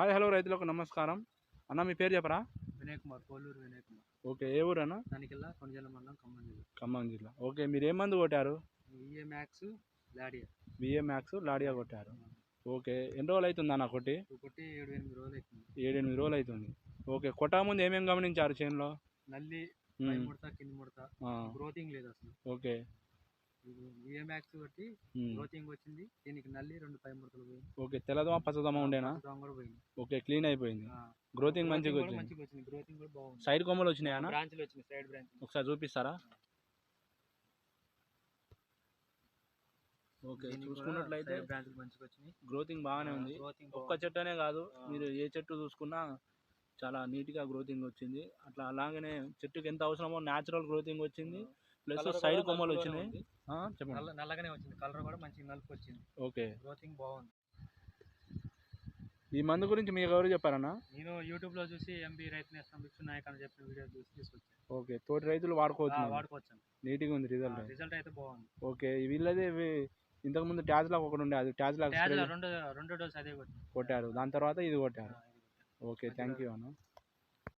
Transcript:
Hi hello రైతులకు నమస్కారం. అన్న మీ పేరు చెప్పరా? వినయ్ కుమార్ కోల్లూరు వినయ్ కుమార్. ఓకే ఏ ఊరు అన్న? దానికెల్లా కొనజల మండలం ఖమ్మం జిల్లా. ఖమ్మం జిల్లా. ఓకే మీరు ఏ మందు కొట్టారు? ఈఏ మ్యాక్స్ లాడియా. బిఏ మ్యాక్స్ లాడియా కొట్టారు. ఓకే ఎన్ని రోజులు అవుతుంది అన్న కొట్టి? ఒకటి ఏడు ఎనిమిది రోజులు అవుతుంది. ఏడెనిమిది రోజులు అవుతుంది. ఓకే కొట్టా ముందు ఏమేమి గమనించారు చేనులో? నల్లి ముడత కింది ముడత. గ్రోతింగ్ లేదు అసలు. ఓకే. ఈఏ మ్యాక్స్ ఉమ్. గ్రోతింగ్ వచ్చింది దీనికి నల్లి రెండు పై ముడతలు పోయింది. ఓకే తెల్లదమ పచ్చదమ ఉండేనా? కూడా పోయింది. ఓకే క్లీన్ అయిపోయింది. గ్రోతింగ్ మంచిగా వచ్చింది. మంచిగా వచ్చింది గ్రోతింగ్ కూడా బాగుంది. సైడ్ కొమ్మలు వచ్చినాయా బ్రాంచ్లు వచ్చినాయి సైడ్ బ్రాంచ్ ఒకసారి చూపిస్తారా? ఓకే చూసుకున్నట్లయితే బ్రాంచ్లు మంచిగా వచ్చినాయి. గ్రోతింగ్ బాగానే ఉంది. ఒక్క చెట్టు అనే కాదు. మీరు ఏ చెట్టు చూసుకున్నా చాలా నీట్గా గ్రోతింగ్ వచ్చింది. అట్లా అలాగనే చెట్టుకి ఎంత అవసరమో న్యాచురల్ గ్రోతింగ్ వచ్చింది. ప్లస్ సైడ్ కొమ్మలు వచ్చినాయి చెప్పండి. నల్ల నల్లగానే వచ్చింది. కలర్ కూడా మంచిగా నలుపు వచ్చింది ఓకే. గ్రోతింగ్ బాగుంది. ఈ మందు గురించి మీకు ఎవరు చెప్పారన్నా? నేను యూట్యూబ్లో చూసి ఎంబీ రైతు నేస్తం బిక్సు నాయక్ అని చెప్పిన వీడియో చూసి తీసుకొచ్చాను. ఓకే తోటి రైతులు వాడుకోవచ్చు ఆ, వాడుకోవచ్చాను. నీట్గా ఉంది రిజల్ట్ రిజల్ట్ అయితే. బాగుంది. ఓకే వీళ్ళది ఇవి- ఇంతకుముందు ట్యాజ్ లాక్ ఒకటి ఉండే అది ట్యాజ్ లాక్ ట్యాజ్లో రెండు రెండు డోస్ అదే కొట్టారు. దాని తర్వాత ఇది కొట్టారు. ఓకే థ్యాంక్ యూ అన్న.